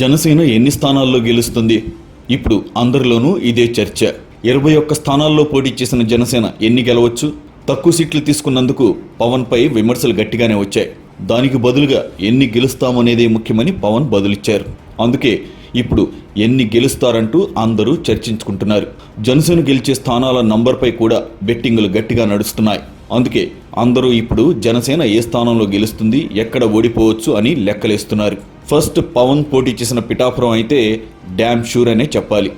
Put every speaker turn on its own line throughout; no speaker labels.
జనసేన ఎన్ని స్థానాల్లో గెలుస్తుంది? ఇప్పుడు అందరిలోనూ ఇదే చర్చ. ఇరవై ఒక్క స్థానాల్లో పోటీ చేసిన జనసేన ఎన్ని గెలవచ్చు? తక్కువ సీట్లు తీసుకున్నందుకు పవన్పై విమర్శలు గట్టిగానే వచ్చాయి. దానికి బదులుగా ఎన్ని గెలుస్తామనేదే ముఖ్యమని పవన్ బదులిచ్చారు. అందుకే ఇప్పుడు ఎన్ని గెలుస్తారంటూ అందరూ చర్చించుకుంటున్నారు. జనసేన గెలిచే స్థానాల నంబర్పై కూడా బెట్టింగులు గట్టిగా నడుస్తున్నాయి. అందుకే అందరూ ఇప్పుడు జనసేన ఏ స్థానంలో గెలుస్తుంది ఎక్కడ ఓడిపోవచ్చు అని లెక్కలేస్తున్నారు. ఫస్ట్ పవన్ పోటీ చేసిన పిఠాపురం అయితే డ్యామ్ షూర్ అనే చెప్పాలి.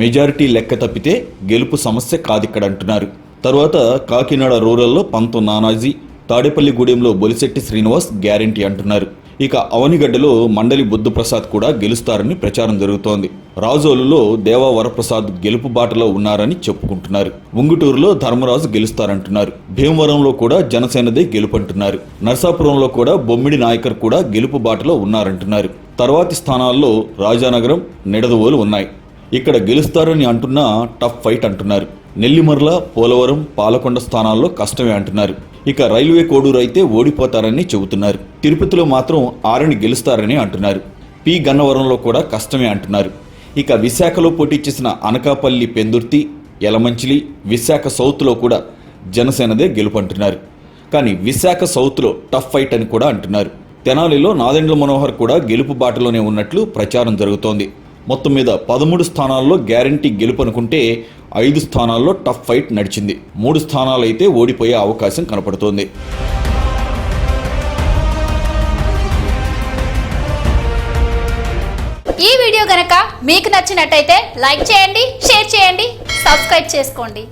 మెజారిటీ లెక్క తప్పితే గెలుపు సమస్య కాదిక్కడ అంటున్నారు తర్వాత కాకినాడ రూరల్లో పంతో నానాజీ తాడేపల్లిగూడెంలో బొలిశెట్టి శ్రీనివాస్ గ్యారంటీ అంటున్నారు. ఇక అవనిగడ్డలో మండలి బుద్ధప్రసాద్ కూడా గెలుస్తారని ప్రచారం జరుగుతోంది. రాజోలులో దేవా వరప్రసాద్ గెలుపు బాటలో ఉన్నారని చెప్పుకుంటున్నారు. ఉంగుటూరులో ధర్మరాజు గెలుస్తారంటున్నారు. భీమవరంలో కూడా జనసేనదే గెలుపంటున్నారు. నర్సాపురంలో కూడా బొమ్మిడి నాయకర్ కూడా గెలుపు బాటలో ఉన్నారంటున్నారు. తర్వాతి స్థానాల్లో రాజానగరం నిడదవోలు ఉన్నాయి. ఇక్కడ గెలుస్తారని అంటున్నా టఫ్ ఫైట్ అంటున్నారు. నెల్లిమర్ల పోలవరం పాలకొండ స్థానాల్లో కష్టమే అంటున్నారు. ఇక రైల్వే కోడూరు అయితే ఓడిపోతారని చెబుతున్నారు. తిరుపతిలో మాత్రం ఆరుని గెలుస్తారని అంటున్నారు. పి. గన్నవరంలో కూడా కష్టమే అంటున్నారు. ఇక విశాఖలో పోటీ చేసిన అనకాపల్లి పెందుర్తి యలమంచిలి విశాఖ సౌత్లో కూడా జనసేనదే గెలుపంటున్నారు. కానీ విశాఖ సౌత్లో టఫ్ ఫైట్ అని కూడా అంటున్నారు. తెనాలిలో నాదెండ్ల మనోహర్ కూడా గెలుపు బాటలోనే ఉన్నట్లు ప్రచారం జరుగుతోంది. మొత్తం మీద పదమూడు స్థానాల్లో గ్యారంటీ గెలుపు అనుకుంటే ఐదు స్థానాల్లో టఫ్ ఫైట్ నడిచింది. మూడు స్థానాలైతే ఓడిపోయే అవకాశం కనపడుతోంది.
ఈ వీడియో గనక మీకు నచ్చినట్టయితే లైక్ చేయండి షేర్ చేయండి సబ్స్క్రైబ్ చేసుకోండి.